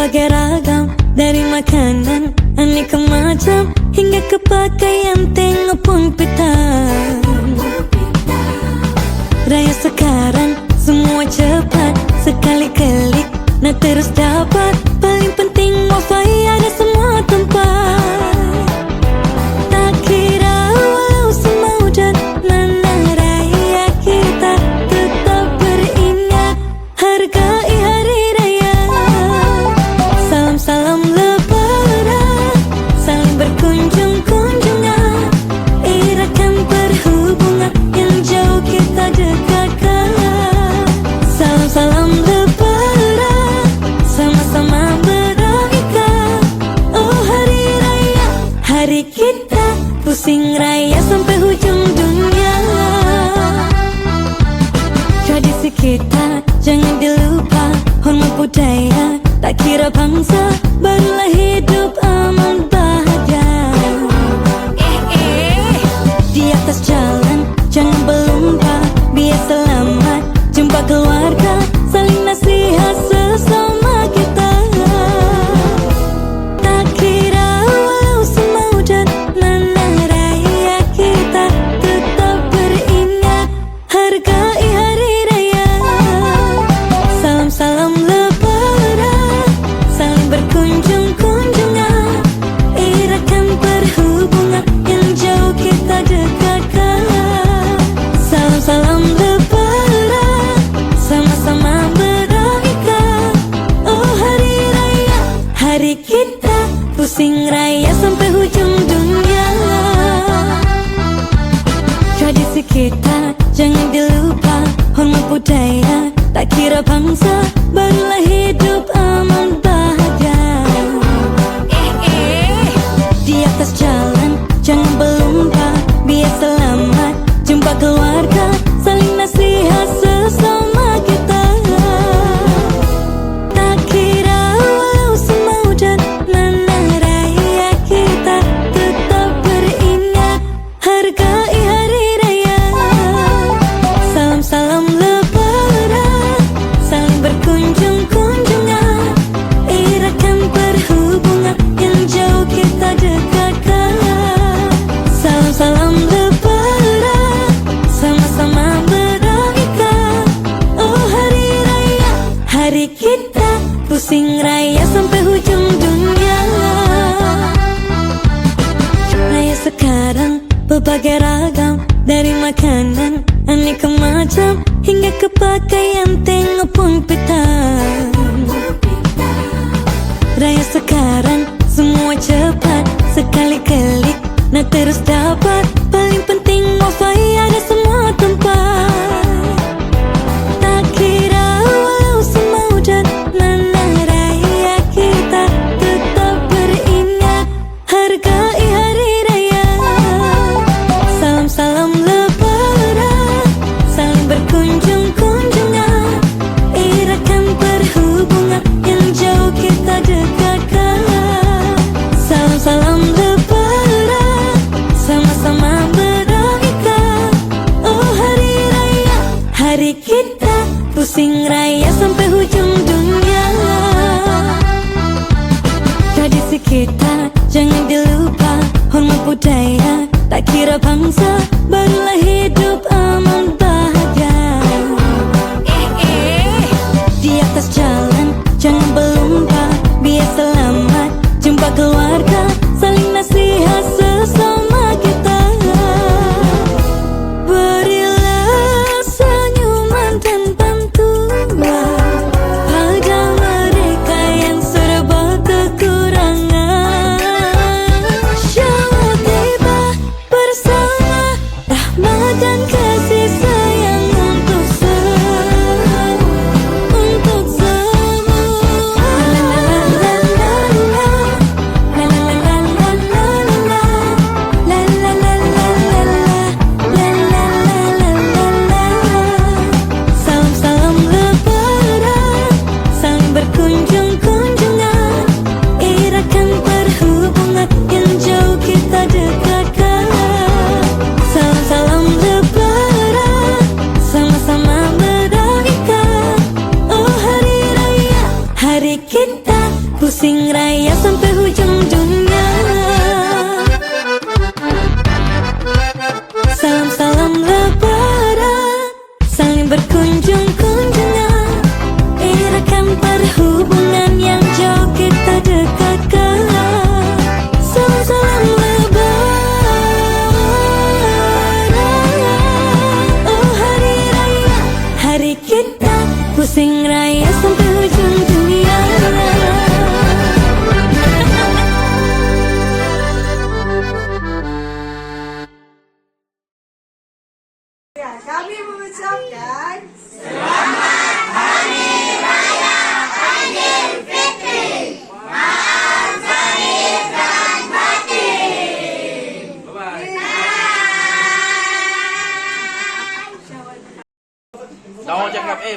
berbagai ragam Dari makanan aneka macam Hingga ke pakaian tengok pun pita Raya sekarang semua cepat Sekali klik nak terus dapat Paling kita jangan dilupa Hormat budaya tak kira bangsa Barulah hidup aman bahagia eh, eh. Di atas jalan jangan คิดแต่ผู้สิ่งไร berbagai ragam Dari makanan aneka macam Hingga ke pakaian tengok pun Raya sekarang semua cepat Sekali klik nak terus dapat. Paling penting wifi ada semua tempat. Là 色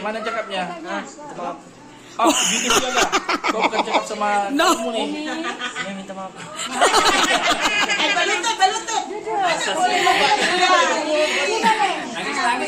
Mana check up niya? Ha? Oh, dito siya na. Kung ka check up sa mga... No! Ngayon, tama ako. Ay, balutot, balutot! Ano?